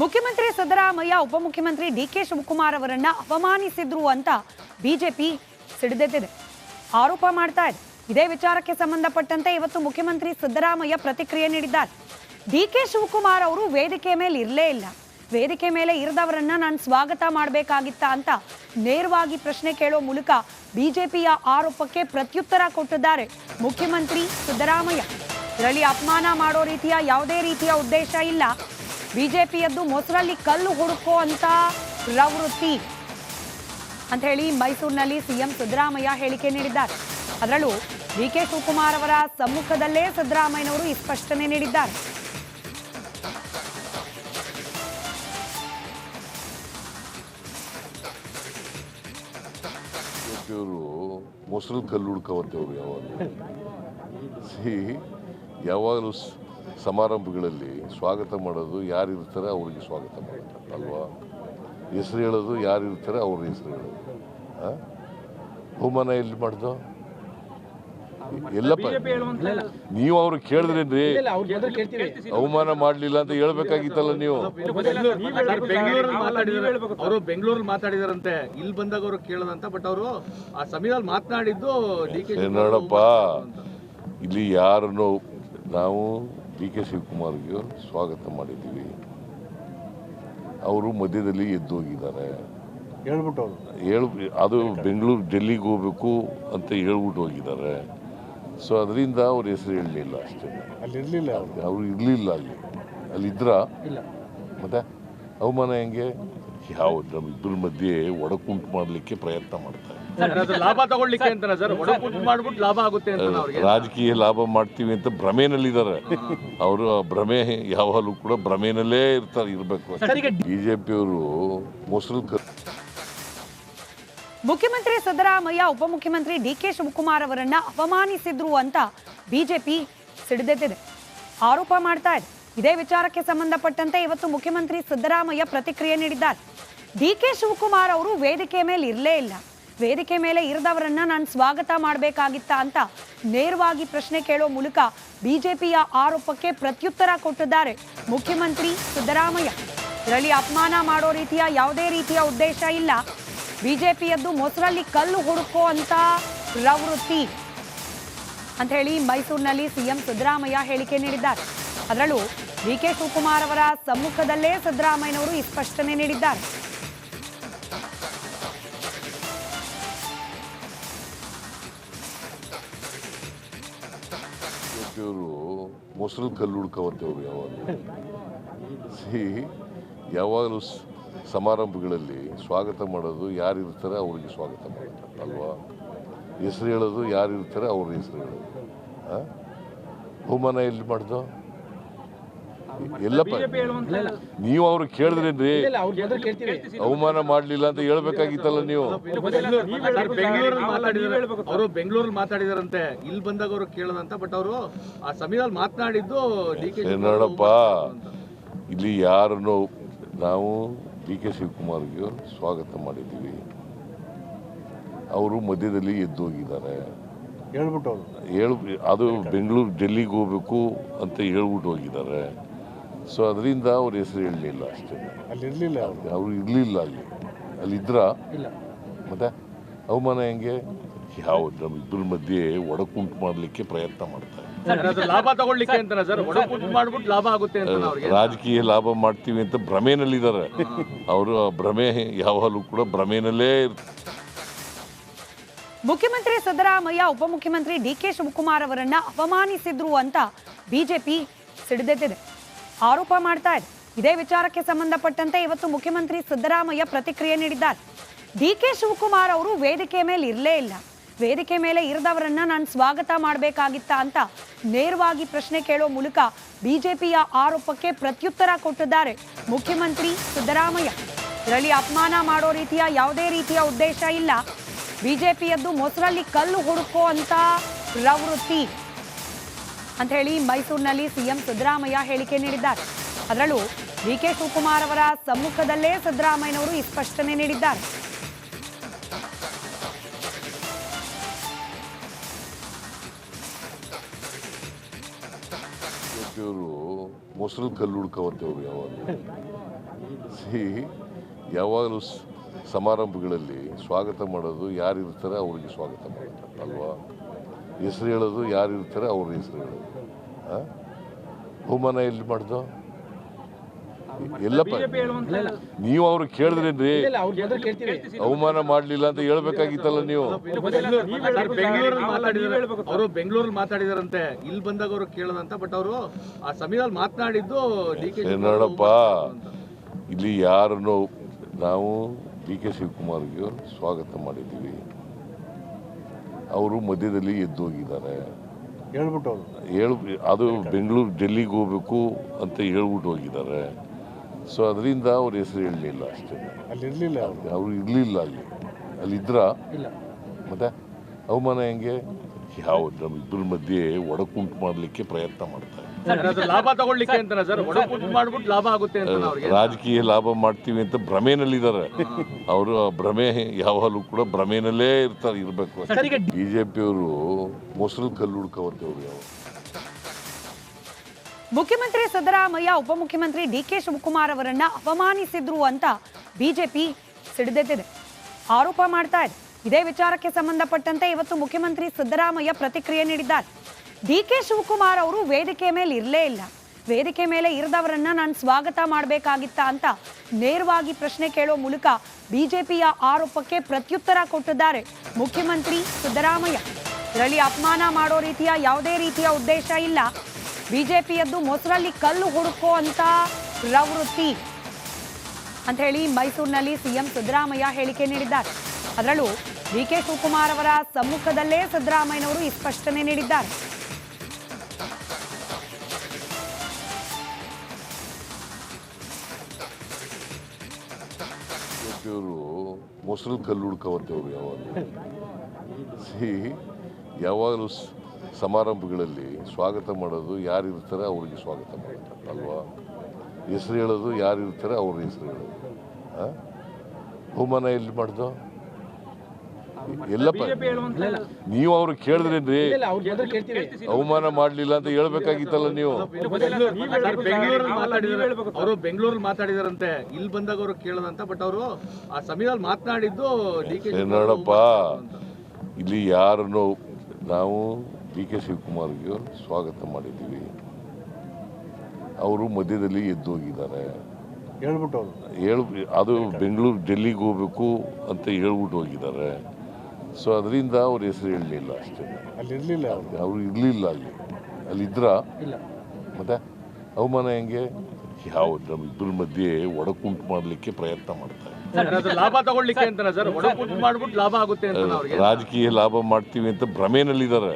ಮುಖ್ಯಮಂತ್ರಿ ಸಿದ್ದರಾಮಯ್ಯ, ಉಪಮುಖ್ಯಮಂತ್ರಿ D K Shivakumar ಅವರನ್ನ ಅವಮಾನಿಸಿದ್ರು ಅಂತ ಬಿಜೆಪಿ ಸಿಡಿದೆದ್ದಿದೆ. ಆರೋಪ ಮಾಡ್ತಾ ಇದೆ. ಇದೇ ವಿಚಾರಕ್ಕೆ ಸಂಬಂಧಪಟ್ಟಂತೆ ಇವತ್ತು ಮುಖ್ಯಮಂತ್ರಿ ಸಿದ್ದರಾಮಯ್ಯ ಪ್ರತಿಕ್ರಿಯೆ ನೀಡಿದ್ದಾರೆ. ಡಿ ಕೆ ಶಿವಕುಮಾರ್ ಅವರು ವೇದಿಕೆ ಮೇಲೆ ಇರಲೇ ಇಲ್ಲ. ವೇದಿಕೆ ಮೇಲೆ ಇರದವರನ್ನ ನಾನು ಸ್ವಾಗತ ಮಾಡಬೇಕಾಗಿತ್ತ ಅಂತ ನೇರವಾಗಿ ಪ್ರಶ್ನೆ ಕೇಳೋ ಮೂಲಕ ಬಿಜೆಪಿಯ ಆರೋಪಕ್ಕೆ ಪ್ರತ್ಯುತ್ತರ ಕೊಟ್ಟಿದ್ದಾರೆ ಮುಖ್ಯಮಂತ್ರಿ ಸಿದ್ದರಾಮಯ್ಯ. ಇದರಲ್ಲಿ ಅಪಮಾನ ಮಾಡೋ ರೀತಿಯ ಯಾವುದೇ ರೀತಿಯ ಉದ್ದೇಶ ಇಲ್ಲ. ಬಿಜೆಪಿಯದ್ದು ಮೊಸರಲ್ಲಿ ಕಲ್ಲು ಹುಡುಕೋ ಅಂತ ಪ್ರವೃತ್ತಿ ಅಂತ ಹೇಳಿ ಮೈಸೂರಿನಲ್ಲಿ ಸಿಎಂ ಸಿದ್ದರಾಮಯ್ಯ ಹೇಳಿಕೆ ನೀಡಿದ್ದಾರೆ. ಅದರಲ್ಲೂ ಡಿ ಕೆ ಶಿವಕುಮಾರ್ ಅವರ ಸಮ್ಮುಖದಲ್ಲೇ ಸಿದ್ದರಾಮಯ್ಯನವರು ಈ ಸ್ಪಷ್ಟನೆ ನೀಡಿದ್ದಾರೆ. ಮೊಸರು ಕಲ್ಲು ಹುಡ್ಕೋವಂತೆ ಯಾವಾಗಲೂ. ಯಾವಾಗಲೂ ಸಮಾರಂಭಗಳಲ್ಲಿ ಸ್ವಾಗತ ಮಾಡೋದು ಯಾರು ಇರ್ತಾರೆ ಅವ್ರಿಗೆ ಸ್ವಾಗತ ಮಾಡೋದು ಅಲ್ವಾ? ಹೆಸರು ಹೇಳೋದು ಯಾರು ಇರ್ತಾರೆ ಅವ್ರ ಹೆಸರು ಹೇಳೋದು. ಹಾಂ ಎಲ್ಲಿ ಮಾಡ್ದು? ಎಲ್ಲಪ್ಪ ನೀವು ಅವ್ರು ಕೇಳಿದ್ರೇನ್ರಿ ಅವಮಾನ ಮಾಡ್ಲಿಲ್ಲ ಅಂತ ಹೇಳ್ಬೇಕಾಗಿತ್ತಲ್ಲ ನೀವು? ಅವರು ಬೆಂಗಳೂರಲ್ಲಿ ಮಾತಾಡಿದಾರಂತೆ. ಇಲ್ಲಿ ಬಂದಾಗ ಅವರು ಕೇಳದಂತ ಬಟ್ ಅವರು ಆ ಸಮಯದಲ್ಲಿ ಮಾತನಾಡಿದ್ದು ಡಿ ಕೆ ಏ ನೋಡಪ್ಪ. ಇಲ್ಲಿ ಯಾರನ್ನು ನಾವು ಡಿ ಕೆ ಶಿವಕುಮಾರ್ಗೆ ಸ್ವಾಗತ ಮಾಡಿದ್ದೀವಿ. ಅವರು ಮಧ್ಯದಲ್ಲಿ ಎದ್ದು ಹೋಗಿದ್ದಾರೆ. ಹೇಳ್ಬಿಟ್ಟು ಹೇಳ್ ಅದು ಬೆಂಗಳೂರು ಡೆಲ್ಲಿಗೆ ಹೋಗ್ಬೇಕು ಅಂತ ಹೇಳ್ಬಿಟ್ಟು ಹೋಗಿದ್ದಾರೆ. ಸೊ ಅದರಿಂದ ಅವ್ರ ಹೆಸರು ಹೇಳಲಿಲ್ಲ ಅಷ್ಟೇ. ಅಲ್ಲಿ ಇರಲಿಲ್ಲ ಅವ್ರು. ಇರಲಿಲ್ಲ ಅಲ್ಲಿ. ಅಲ್ಲಿ ಇಲ್ಲ. ಮತ್ತೆ? ಅವಮಾನ ಹೆಂಗೆ? ಯಾವ ನಮ್ಮಿಬ್ಬರ ಮಧ್ಯೆ ಒಡಕುಂಟು ಮಾಡಲಿಕ್ಕೆ ಪ್ರಯತ್ನ ಮಾಡ್ತಾರೆ. ಲಾಭ ತಗೊಳ್ಳಿಕ್ಕೆ ಅಂತ ಸರ್? ಮಾಡ್ಬಿಟ್ಟು ಲಾಭ ಆಗುತ್ತೆ ಅಂತ ಅವ್ರಿಗೆ ರಾಜಕೀಯ ಲಾಭ ಮಾಡ್ತೀವಿ ಅಂತ ಭ್ರಮೆನಲ್ಲಿದ್ದಾರೆ. ಅವರು ಆ ಭ್ರಮೆ ಯಾವಾಗಲೂ ಕೂಡ ಭ್ರಮೆನಲ್ಲೇ ಇರ್ತಾರೆ ಇರಬೇಕು. ಬಿಜೆಪಿಯವರು ಮೊಸರು ಕ ಮುಖ್ಯಮಂತ್ರಿ ಸಿದ್ದರಾಮಯ್ಯ ಉಪಮುಖ್ಯಮಂತ್ರಿ ಡಿ ಕೆ ಶಿವಕುಮಾರ್ ಅವರನ್ನ ಅವಮಾನಿಸಿದ್ರು ಅಂತ ಬಿಜೆಪಿ ಸಿಡಿದೆದ್ದಿದೆ. ಆರೋಪ ಮಾಡ್ತಾ ಇದೆ. ಇದೇ ವಿಚಾರಕ್ಕೆ ಸಂಬಂಧಪಟ್ಟಂತೆ ಇವತ್ತು ಮುಖ್ಯಮಂತ್ರಿ ಸಿದ್ದರಾಮಯ್ಯ ಪ್ರತಿಕ್ರಿಯೆ ನೀಡಿದ್ದಾರೆ. ಡಿ ಕೆ ಶಿವಕುಮಾರ್ ಅವರು ವೇದಿಕೆ ಮೇಲೆ ಇರಲೇ ಇಲ್ಲ. ವೇದಿಕೆ ಮೇಲೆ ಇರದವರನ್ನ ನಾನು ಸ್ವಾಗತ ಮಾಡಬೇಕಾಗಿತ್ತ ಅಂತ ನೇರವಾಗಿ ಪ್ರಶ್ನೆ ಕೇಳೋ ಮೂಲಕ ಬಿಜೆಪಿಯ ಆರೋಪಕ್ಕೆ ಪ್ರತ್ಯುತ್ತರ ಕೊಟ್ಟಿದ್ದಾರೆ ಮುಖ್ಯಮಂತ್ರಿ ಸಿದ್ದರಾಮಯ್ಯ. ಇದರಲ್ಲಿ ಅಪಮಾನ ಮಾಡೋ ರೀತಿಯ ಯಾವುದೇ ರೀತಿಯ ಉದ್ದೇಶ ಇಲ್ಲ. ಬಿಜೆಪಿಯದ್ದು ಮೊಸರಲ್ಲಿ ಕಲ್ಲು ಹುಡುಕೋ ಅಂತ ಪ್ರವೃತ್ತಿ ಅಂತ ಹೇಳಿ ಮೈಸೂರಿನಲ್ಲಿ ಸಿಎಂ ಸಿದ್ದರಾಮಯ್ಯ ಹೇಳಿಕೆ ನೀಡಿದ್ದಾರೆ. ಅದರಲ್ಲೂ ಡಿ ಕೆ ಶಿವಕುಮಾರ್ ಅವರ ಸಮ್ಮುಖದಲ್ಲೇ ಸಿದ್ದರಾಮಯ್ಯನವರು ಈ ಸ್ಪಷ್ಟನೆ ನೀಡಿದ್ದಾರೆ. ಬಿಜೆಪಿಯವರು ಮೊಸರು ಕಲ್ಲು ಹುಡ್ಕವಂತವ್ರು ಯಾವಾಗಲೂ. ಸಿ, ಯಾವಾಗಲೂ ಸಮಾರಂಭಗಳಲ್ಲಿ ಸ್ವಾಗತ ಮಾಡೋದು ಯಾರು ಇರ್ತಾರೆ ಅವ್ರಿಗೆ ಸ್ವಾಗತ ಮಾಡ್ತಾರೆ ಅಲ್ವಾ? ಹೆಸರು ಹೇಳೋದು ಯಾರು ಇರ್ತಾರೆ ಅವ್ರ ಹೆಸರು ಹೇಳೋದು. ಹಾಂ ಬಹುಮಾನ ಎಲ್ಲಿ ಮಾಡ್ದು? ಎಲ್ಲಪ್ಪ ನೀವು ಅವ್ರು ಕೇಳಿದ್ರೇನ್ರಿ? ಅವಮಾನ ಮಾಡ್ಲಿಲ್ಲ ಅಂತ ಹೇಳ್ಬೇಕಾಗಿತ್ತಲ್ಲ ನೀವು? ಬೆಂಗಳೂರಲ್ಲಿ ಮಾತಾಡಿದಾರೆ ಅವರು ಬೆಂಗಳೂರಲ್ಲಿ ಮಾತಾಡಿದಾರಂತೆ. ಇಲ್ಲಿ ಬಂದಾಗ ಅವ್ರು ಕೇಳದಂತ ಬಟ್ ಅವರು ಆ ಸಮಯದಲ್ಲಿ ಮಾತನಾಡಿದ್ದು ನೋಡಪ್ಪ ಇಲ್ಲಿ ಯಾರನ್ನು ನಾವು ಡಿ ಕೆ ಶಿವಕುಮಾರ್ಗೆ ಸ್ವಾಗತ ಮಾಡಿದ್ದೀವಿ. ಅವರು ಮಧ್ಯದಲ್ಲಿ ಎದ್ದು ಹೋಗಿದ್ದಾರೆ. ಹೇಳ್ಬಿಟ್ಟು ಅವ್ರು. ಅದು ಬೆಂಗಳೂರು ಡೆಲ್ಲಿಗೆ ಹೋಗ್ಬೇಕು ಅಂತ ಹೇಳ್ಬಿಟ್ಟು ಹೋಗಿದ್ದಾರೆ. ಸೊ ಅದರಿಂದ ಅವ್ರ ಹೆಸರು ಹೇಳಲಿಲ್ಲ ಅಷ್ಟೇ. ಅಲ್ಲಿ ಇರ್ಲಿಲ್ಲ ಅವ್ರು ಅವರು ಇರಲಿಲ್ಲ ಅಲ್ಲಿ. ಅಲ್ಲಿದ್ರ? ಮತ್ತೆ ಅವಮಾನ ಹೆಂಗೆ? ಯಾವ ನಮ್ಮಿಬ್ಬರ ಮಧ್ಯೆ ಒಡಕುಂಟು ಮಾಡಲಿಕ್ಕೆ ಪ್ರಯತ್ನ ಮಾಡ್ತಾರೆ ಅದು ಲಾಭ ತಗೊಳ್ಳಿಕ್ಕೆ ಅಂತಾನೆ ಸರ್? ಒಡಕುಂಟು ಮಾಡ್ಬಿಟ್ಟು ಲಾಭ ಆಗುತ್ತೆ ಅಂತ ಅವ್ರಿಗೆ ರಾಜಕೀಯ ಲಾಭ ಮಾಡ್ತೀವಿ ಅಂತ ಭ್ರಮೆನಲ್ಲಿದ್ದಾರೆ. ಅವರು ಆ ಭ್ರಮೆ ಯಾವಾಗಲೂ ಕೂಡ ಭ್ರಮೆನಲ್ಲೇ ಇರ್ತಾರೆ ಮುಖ್ಯಮಂತ್ರಿ ಸಿದ್ದರಾಮಯ್ಯ ಉಪಮುಖ್ಯಮಂತ್ರಿ ಡಿ ಕೆ ಶಿವಕುಮಾರ್ ಅವರನ್ನ ಅವಮಾನಿಸಿದ್ರು ಅಂತ ಬಿಜೆಪಿ ಸಿಡಿದೆದ್ದಿದೆ. ಆರೋಪ ಮಾಡ್ತಾ ಇದೆ. ಇದೇ ವಿಚಾರಕ್ಕೆ ಸಂಬಂಧಪಟ್ಟಂತೆ ಇವತ್ತು ಮುಖ್ಯಮಂತ್ರಿ ಸಿದ್ದರಾಮಯ್ಯ ಪ್ರತಿಕ್ರಿಯೆ ನೀಡಿದ್ದಾರೆ. ಡಿ ಕೆ ಶಿವಕುಮಾರ್ ಅವರು ವೇದಿಕೆ ಮೇಲೆ ಇರಲೇ ಇಲ್ಲ. ವೇದಿಕೆ ಮೇಲೆ ಇರದವರನ್ನ ನಾನು ಸ್ವಾಗತ ಮಾಡಬೇಕಾಗಿತ್ತ ಅಂತ ನೇರವಾಗಿ ಪ್ರಶ್ನೆ ಕೇಳೋ ಮೂಲಕ ಬಿಜೆಪಿಯ ಆರೋಪಕ್ಕೆ ಪ್ರತ್ಯುತ್ತರ ಕೊಟ್ಟಿದ್ದಾರೆ ಮುಖ್ಯಮಂತ್ರಿ ಸಿದ್ದರಾಮಯ್ಯ. ಇದರಲ್ಲಿ ಅಪಮಾನ ಮಾಡೋ ರೀತಿಯ ಯಾವುದೇ ರೀತಿಯ ಉದ್ದೇಶ ಇಲ್ಲ. ಬಿಜೆಪಿಯದ್ದು ಮೊಸರಲ್ಲಿ ಕಲ್ಲು ಹುಡುಕೋ ಅಂತ ಪ್ರವೃತ್ತಿ. ಅಂತ ಹೇಳಿ ಮೈಸೂರಿನಲ್ಲಿ ಸಿಎಂ ಸಿದ್ದರಾಮಯ್ಯ ಹೇಳಿಕೆ ನೀಡಿದ್ದಾರೆ. ಅದರಲ್ಲೂ ಡಿ ಕೆ ಶಿವಕುಮಾರ್ ಅವರ ಸಮ್ಮುಖದಲ್ಲೇ ಸಿದ್ದರಾಮಯ್ಯನವರು ಈ ಸ್ಪಷ್ಟನೆ ನೀಡಿದ್ದಾರೆ. ಮೊಸರು ಕಲ್ಲು ಹುಡ್ಕವಂತವ್ರು ಯಾವಾಗಲೂ ಯಾವಾಗಲೂ ಸಮಾರಂಭಗಳಲ್ಲಿ ಸ್ವಾಗತ ಮಾಡೋದು ಯಾರು ಅವರಿಗೆ ಅವ್ರಿಗೆ ಸ್ವಾಗತ ಮಾಡ್ತಾರೆ ಅಲ್ವಾ? ಹೆಸರು ಹೇಳೋದು ಯಾರು ಇರ್ತಾರೆ ಅವ್ರ ಹೆಸರು ಹೇಳೋದು ಆ? ಅವಮಾನ ಎಲ್ಲಿ ಮಾಡ್ದು ಎಲ್ಲಪ್ಪ ನೀವು ಅವ್ರು ಕೇಳಿದ್ರೇನ್ರಿ ಅವಮಾನ ಮಾಡಲಿಲ್ಲ ಅಂತ ಹೇಳ್ಬೇಕಾಗಿತ್ತಲ್ಲ ನೀವು ಸರ್, ಬೆಂಗಳೂರಲ್ಲಿ ಮಾತಾಡಿದಾರೆ ಅವರು ಬೆಂಗಳೂರಲ್ಲಿ ಮಾತಾಡಿದಾರಂತೆ ಇಲ್ಲಿ ಬಂದಾಗ ಅವ್ರು ಕೇಳದಂತ ಬಟ್ ಅವರು ಆ ಸಮಯದಲ್ಲಿ ಮಾತನಾಡಿದ್ದು ನೋಡಪ್ಪ ಇಲ್ಲಿ ಯಾರನ್ನು ನಾವು ಡಿ ಕೆ ಶಿವಕುಮಾರ್ಗೆ ಸ್ವಾಗತ ಮಾಡಿದ್ದೀವಿ ಅವರು ಮಧ್ಯದಲ್ಲಿ ಎದ್ದು ಹೋಗಿದ್ದಾರೆ ಹೇಳ್ಬಿಟ್ಟು ಹೇಳು ಅದು ಬೆಂಗಳೂರು ಡೆಲ್ಲಿಗೆ ಹೋಗ್ಬೇಕು ಅಂತ ಹೇಳ್ಬಿಟ್ಟು ಹೋಗಿದ್ದಾರೆ. ಸೊ ಅದರಿಂದ ಅವ್ರ ಹೆಸರು ಹೇಳಲಿಲ್ಲ ಅಷ್ಟೇ. ಅಲ್ಲಿ ಇರಲಿಲ್ಲ ಅವರು. ಇರಲಿಲ್ಲ ಅಲ್ಲಿ. ಅಲ್ಲಿದ್ರ? ಮತ್ತೆ ಅವಮಾನ ಹೆಂಗೆ? ಯಾವ ನಮ್ಮಿಬ್ಬರ ಮಧ್ಯೆ ಒಡಕುಂಟು ಮಾಡಲಿಕ್ಕೆ ಪ್ರಯತ್ನ ಮಾಡ್ತಾರೆ. ಲಾಭ ತಗೊಳ್ಳಿಕ್ಕೆ ಅಂತ ಸರ್ ಮಾಡ್ಬಿಟ್ಟು ಲಾಭ ಆಗುತ್ತೆ ಅಂತ ಅವ್ರಿಗೆ ರಾಜಕೀಯ ಲಾಭ ಮಾಡ್ತೀವಿ ಅಂತ ಭ್ರಮೆನಲ್ಲಿದ್ದಾರೆ. ಅವರು ಆ ಭ್ರಮೆ ಯಾವಾಗಲೂ ಕೂಡ ಭ್ರಮೆನಲ್ಲೇ ಇರ್ತಾರೆ ಇರಬೇಕು. ಬಿಜೆಪಿಯವರು ಮೊಸರು ಕಲ್ಲು ಹುಡ್ಕೋವಂಥವ್ರು ಯಾವ ಮುಖ್ಯಮಂತ್ರಿ ಸಿದ್ದರಾಮಯ್ಯ ಉಪಮುಖ್ಯಮಂತ್ರಿ ಡಿ ಕೆ ಶಿವಕುಮಾರ್ ಅವರನ್ನ ಅವಮಾನಿಸಿದ್ರು ಅಂತ ಬಿಜೆಪಿ ಸಿಡಿದೆದ್ದಿದೆ. ಆರೋಪ ಮಾಡ್ತಾ ಇದೆ. ಇದೇ ವಿಚಾರಕ್ಕೆ ಸಂಬಂಧಪಟ್ಟಂತೆ ಇವತ್ತು ಮುಖ್ಯಮಂತ್ರಿ ಸಿದ್ದರಾಮಯ್ಯ ಪ್ರತಿಕ್ರಿಯೆ ನೀಡಿದ್ದಾರೆ. ಡಿ ಕೆ ಶಿವಕುಮಾರ್ ಅವರು ವೇದಿಕೆ ಮೇಲೆ ಇರಲೇ ಇಲ್ಲ. ವೇದಿಕೆ ಮೇಲೆ ಇರದವರನ್ನ ನಾನು ಸ್ವಾಗತ ಮಾಡಬೇಕಾಗಿತ್ತ ಅಂತ ನೇರವಾಗಿ ಪ್ರಶ್ನೆ ಕೇಳೋ ಮೂಲಕ ಬಿಜೆಪಿಯ ಆರೋಪಕ್ಕೆ ಪ್ರತ್ಯುತ್ತರ ಕೊಟ್ಟಿದ್ದಾರೆ ಮುಖ್ಯಮಂತ್ರಿ ಸಿದ್ದರಾಮಯ್ಯ. ಇದರಲ್ಲಿ ಅಪಮಾನ ಮಾಡೋ ರೀತಿಯ ಯಾವುದೇ ರೀತಿಯ ಉದ್ದೇಶ ಇಲ್ಲ. ಬಿಜೆಪಿಯದ್ದು ಮೊಸರಲ್ಲಿ ಕಲ್ಲು ಹುಡುಕೋ ಅಂತ ಪ್ರವೃತ್ತಿ ಅಂತ ಹೇಳಿ ಮೈಸೂರಿನಲ್ಲಿ ಸಿಎಂ ಸಿದ್ದರಾಮಯ್ಯ ಹೇಳಿಕೆ ನೀಡಿದ್ದಾರೆ. ಅದರಲ್ಲೂ ಡಿ ಕೆ ಶಿವಕುಮಾರ್ ಅವರ ಸಮ್ಮುಖದಲ್ಲೇ ಸಿದ್ದರಾಮಯ್ಯನವರು ಈ ಸ್ಪಷ್ಟನೆ ನೀಡಿದ್ದಾರೆ. ಬಿಜೆಪಿಯವರು ಮೊಸರು ಕಲ್ಲು ಹುಡ್ಕೋವಂಥವ್ರು ಯಾವಾಗಲೂ. ಸಿ, ಯಾವಾಗಲೂ ಸಮಾರಂಭಗಳಲ್ಲಿ ಸ್ವಾಗತ ಮಾಡೋದು ಯಾರು ಇರ್ತಾರೆ ಅವ್ರಿಗೆ ಸ್ವಾಗತ ಮಾಡ್ತಾರೆ ಅಲ್ವಾ? ಹೆಸರು ಹೇಳೋದು ಯಾರು ಇರ್ತಾರೆ ಅವ್ರ ಹೆಸರು ಹೇಳೋದು. ಹಾಂ ಬಹುಮಾನ ಎಲ್ಲಿ ಮಾಡ್ದು? ಎಲ್ಲಪ್ಪ ನೀವು ಅವ್ರು ಕೇಳಿದ್ರೇನ್ರಿ. ಅವಮಾನ ಮಾಡಲಿಲ್ಲ ಅಂತ ಹೇಳ್ಬೇಕಾಗಿತ್ತಲ್ಲ ನೀವು. ಅವರು ಬೆಂಗಳೂರಲ್ಲಿ ಮಾತಾಡಿದಾರಂತೆ. ಇಲ್ಲಿ ಬಂದಾಗ ಅವರು ಕೇಳದಂತ ಬಟ್ ಅವರು ಆ ಸಮಯದಲ್ಲಿ ಮಾತನಾಡಿದ್ದು ನೋಡಪ್ಪ. ಇಲ್ಲಿ ಯಾರನ್ನು ನಾವು ಡಿ ಕೆ ಶಿವಕುಮಾರ್ಗೆ ಸ್ವಾಗತ ಮಾಡಿದ್ದೀವಿ. ಅವರು ಮಧ್ಯದಲ್ಲಿ ಎದ್ದು ಹೋಗಿದ್ದಾರೆ ಹೇಳ್ಬಿಟ್ಟು ಅವರು. ಅದು ಬೆಂಗಳೂರು ಡೆಲ್ಲಿಗೆ ಹೋಗ್ಬೇಕು ಅಂತ ಹೇಳ್ಬಿಟ್ಟು ಹೋಗಿದ್ದಾರೆ. ಸೊ ಅದರಿಂದ ಅವ್ರ ಹೆಸರು ಹೇಳಲಿಲ್ಲ ಅಷ್ಟೇ. ಅಲ್ಲಿ ಇರಲಿಲ್ಲ ಅವರು? ಅವರು ಇರಲಿಲ್ಲ ಅಲ್ಲಿ. ಅಲ್ಲಿದ್ರ? ಮತ್ತೆ? ಅವಮಾನ ಹೆಂಗೆ? ಯಾವ ನಮ್ಮಿಬ್ಬರ ಮಧ್ಯೆ ಒಡಕುಂಟು ಮಾಡಲಿಕ್ಕೆ ಪ್ರಯತ್ನ ಮಾಡ್ತಾರೆ. ಸರ್, ಅದು ಲಾಭ ತಗೊಳ್ಳಿಕ್ಕೆ ಅಂತಾನೆ ಸರ್ ಒಡಕುಂಟು ಮಾಡ್ಬಿಟ್ಟು ಲಾಭ ಆಗುತ್ತೆ ಅಂತ ಅವ್ರಿಗೆ. ರಾಜಕೀಯ ಲಾಭ ಮಾಡ್ತೀವಿ ಅಂತ ಭ್ರಮೆನಲ್ಲಿದ್ದಾರೆ.